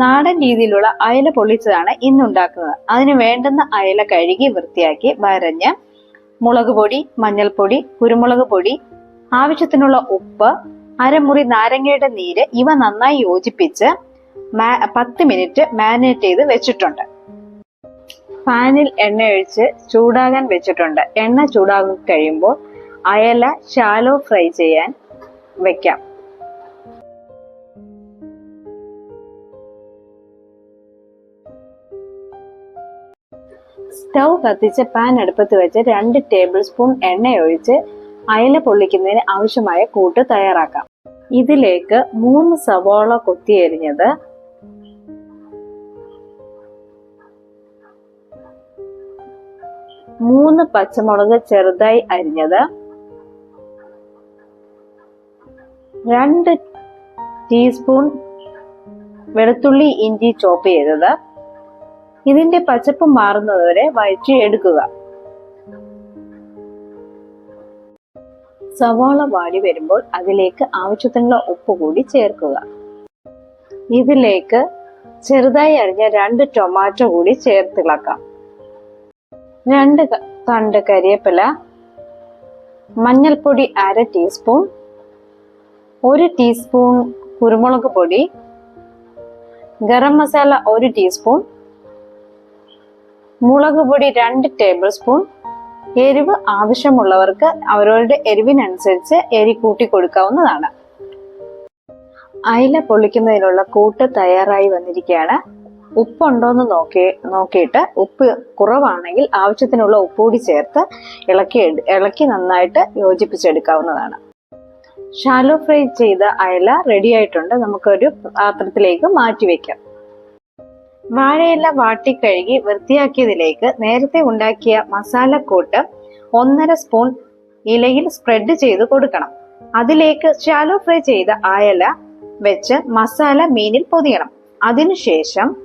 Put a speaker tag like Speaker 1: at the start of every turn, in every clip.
Speaker 1: നാടൻ രീതിയിലുള്ള അയല പൊള്ളിച്ചതാണ് ഇന്ന് ഉണ്ടാക്കുന്നത് അതിന് വേണ്ടുന്ന അയല കഴുകി വൃത്തിയാക്കി വരഞ്ഞ് മുളക് പൊടി മഞ്ഞൾപ്പൊടി കുരുമുളക് പൊടി ആവശ്യത്തിനുള്ള ഉപ്പ് അരമുറി നാരങ്ങയുടെ നീര് ഇവ നന്നായി യോജിപ്പിച്ച് പത്ത് മിനിറ്റ് മാരിനേറ്റ് ചെയ്ത് വെച്ചിട്ടുണ്ട്. പാനിൽ എണ്ണ ഒഴിച്ച് ചൂടാകാൻ വെച്ചിട്ടുണ്ട്. എണ്ണ ചൂടാകി കഴിയുമ്പോൾ അയല ഷാലോ ഫ്രൈ ചെയ്യാൻ വെക്കാം. സ്റ്റൗ കത്തിച്ച് പാൻ അടുപ്പത്ത് വെച്ച് രണ്ട് ടേബിൾ സ്പൂൺ എണ്ണ ഒഴിച്ച് അയല പൊള്ളിക്കുന്നതിന് ആവശ്യമായ കൂട്ട് തയ്യാറാക്കാം. ഇതിലേക്ക് മൂന്ന് സവാള കൊത്തിയരിഞ്ഞത് മൂന്ന് പച്ചമുളക് ചെറുതായി അരിഞ്ഞത് രണ്ട് ടീസ്പൂൺ വെളുത്തുള്ളി ഇഞ്ചി ചോപ്പ് ചെയ്തത് ഇതിന്റെ പച്ചപ്പ് മാറുന്നതുവരെ വഴറ്റി എടുക്കുക. സവാള വാടി വരുമ്പോൾ അതിലേക്ക് ആവശ്യത്തിനുള്ള ഉപ്പ് കൂടി ചേർക്കുക. ഇതിലേക്ക് ചെറുതായി അരിഞ്ഞ രണ്ട് ടൊമാറ്റോ കൂടി ചേർത്തിളക്കാം രണ്ട് തണ്ട് കരിയേപ്പില മഞ്ഞൾപ്പൊടി അര ടീസ്പൂൺ ഒരു ടീസ്പൂൺ കുരുമുളക് പൊടി ഗരം മസാല ഒരു ടീസ്പൂൺ മുളക് പൊടി രണ്ട് ടേബിൾ സ്പൂൺ. എരിവ് ആവശ്യമുള്ളവർക്ക് അവരവരുടെ എരിവിനനുസരിച്ച് എരി കൂട്ടി കൊടുക്കാവുന്നതാണ്. അയില പൊള്ളിക്കുന്നതിനുള്ള കൂട്ട് തയ്യാറായി വന്നിരിക്കുകയാണ്. ഉപ്പുണ്ടോന്ന് നോക്കി നോക്കിയിട്ട് ഉപ്പ് കുറവാണെങ്കിൽ ആവശ്യത്തിനുള്ള ഉപ്പ് കൂടി ചേർത്ത് ഇളക്കി ഇളക്കി നന്നായിട്ട് യോജിപ്പിച്ചെടുക്കാവുന്നതാണ്. ഷാലോ ഫ്രൈ ചെയ്ത അയല റെഡി ആയിട്ടുണ്ട്. നമുക്കൊരു പാത്രത്തിലേക്ക് മാറ്റി വെക്കാം. വാഴയില വാട്ടിക്കഴുകി വൃത്തിയാക്കിയതിലേക്ക് നേരത്തെ ഉണ്ടാക്കിയ മസാല മസാലക്കൂട്ട് ഒന്നര സ്പൂൺ ഇലയിൽ സ്പ്രെഡ് ചെയ്ത് കൊടുക്കണം. അതിലേക്ക് ഷാലോ ഫ്രൈ ചെയ്ത അയല വെച്ച് മസാല മീനിൽ പൊതിയണം. അതിനുശേഷം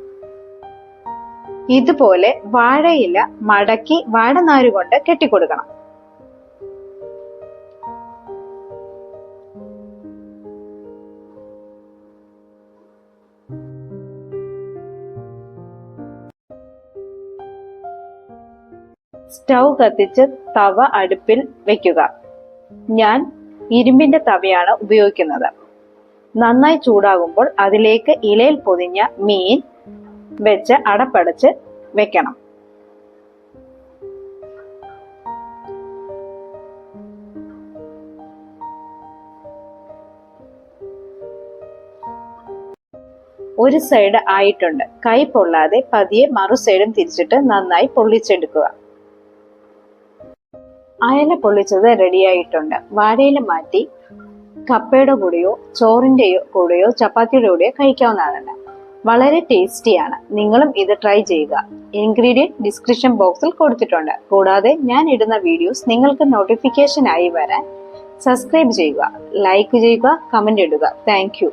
Speaker 1: ഇതുപോലെ വാഴയില മടക്കി വാഴനാരുകൊണ്ട് കെട്ടിക്കൊടുക്കണം. സ്റ്റൗ കത്തിച്ച് തവ അടുപ്പിൽ വെക്കുക. ഞാൻ ഇരുമ്പിന്റെ തവയാണ് ഉപയോഗിക്കുന്നത്. നന്നായി ചൂടാകുമ്പോൾ അതിലേക്ക് ഇലയിൽ പൊതിഞ്ഞ മീൻ വെച്ച് അടപ്പടച്ച് വെക്കണം. ഒരു സൈഡ് ആയിട്ടുണ്ട്. കൈ പൊള്ളാതെ പതിയെ മറു സൈഡും തിരിച്ചിട്ട് നന്നായി പൊള്ളിച്ചെടുക്കുക. അയല പൊള്ളിച്ചത് റെഡിയായിട്ടുണ്ട് വാഴയില മാറ്റി കപ്പയുടെ കൂടെയോ ചോറിന്റെയോ കൂടെയോ ചപ്പാത്തിയുടെ കൂടെയോ കഴിക്കാവുന്നതാണ്. വളരെ ടേസ്റ്റിയാണ് നിങ്ങളും ഇത് ട്രൈ ചെയ്യുക. ഇൻഗ്രീഡിയന്റ് ഡിസ്ക്രിപ്ഷൻ ബോക്സിൽ കൊടുത്തിട്ടുണ്ട്. കൂടാതെ ഞാൻ ഇടുന്ന വീഡിയോസ് നിങ്ങൾക്ക് നോട്ടിഫിക്കേഷൻ ആയി വരാൻ സബ്സ്ക്രൈബ് ചെയ്യുക ലൈക്ക് ചെയ്യുക കമന്റ് ഇടുക. താങ്ക്